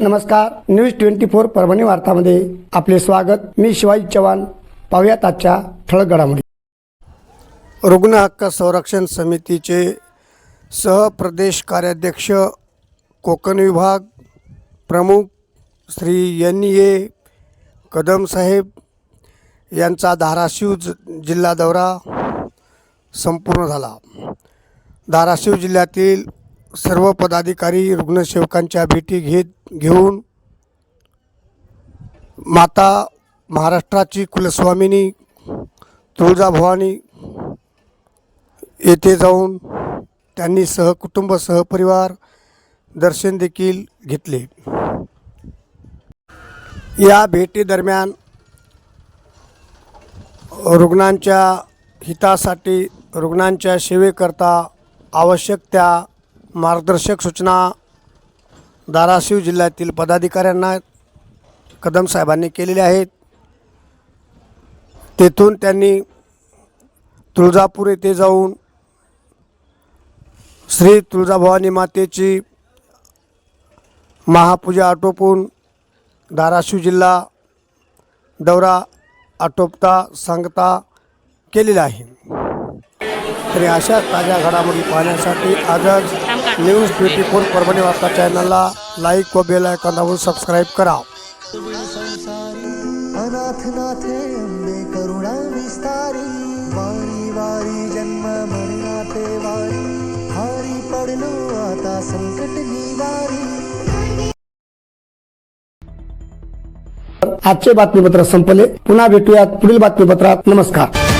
नमस्कार. News twenty four Parbhani वार्तामध्ये आपले स्वागत. मी शिवाजी चव्हाण. पाहुयात आजच्या ठळक घडामोडी. रुग्ण हक्क संरक्षण समितीचे सहप्रदेश कार्याध्यक्ष कोकण विभाग प्रमुख श्री एन ए कदम साहेब यांचा धाराशिव ज जिल्हा दौरा संपूर्ण झाला. धाराशिव जिल्ह्यातील सर्व पदाधिकारी रुग्णसेवकांच्या भेटी घेत घेऊन माता महाराष्ट्राची कुलस्वामिनी तुळजाभवानी येथे जाऊन त्यांनी सहकुटुंब सहपरिवार दर्शन देखील घेतले. या भेटीदरम्यान रुग्णांच्या हितासाठी रुग्णांच्या सेवेकरता आवश्यक त्या मार्गदर्शक सूचना धाराशिव जिल्ह्यातील पदाधिकाऱ्यांना कदम साहेबांनी केलेल्या आहेत. तेथून त्यांनी तुळजापूर येथे जाऊन श्री तुळजाभवानी मातेची महापूजा आटोपून धाराशिव जिल्हा दौरा आटोपता सांगता केलेला आहे. तरी अशा ताज्या घडामोडी पाहण्यासाठी आजच न्यूज ट्वेंटी फोर परभणी वार्ता चॅनलला लाईक व बेल आयकॉन दाबून सबस्क्राईब करा. अनाथ नाथे अंबे करुणा विस्तारी. वारी वारी जन्म मरणाते वारी. हारी पडलो आता संकट निवारी. आजचे बातमीपत्र संपले. पुन्हा भेटूयात पुढील बातमीपत्रात. नमस्कार.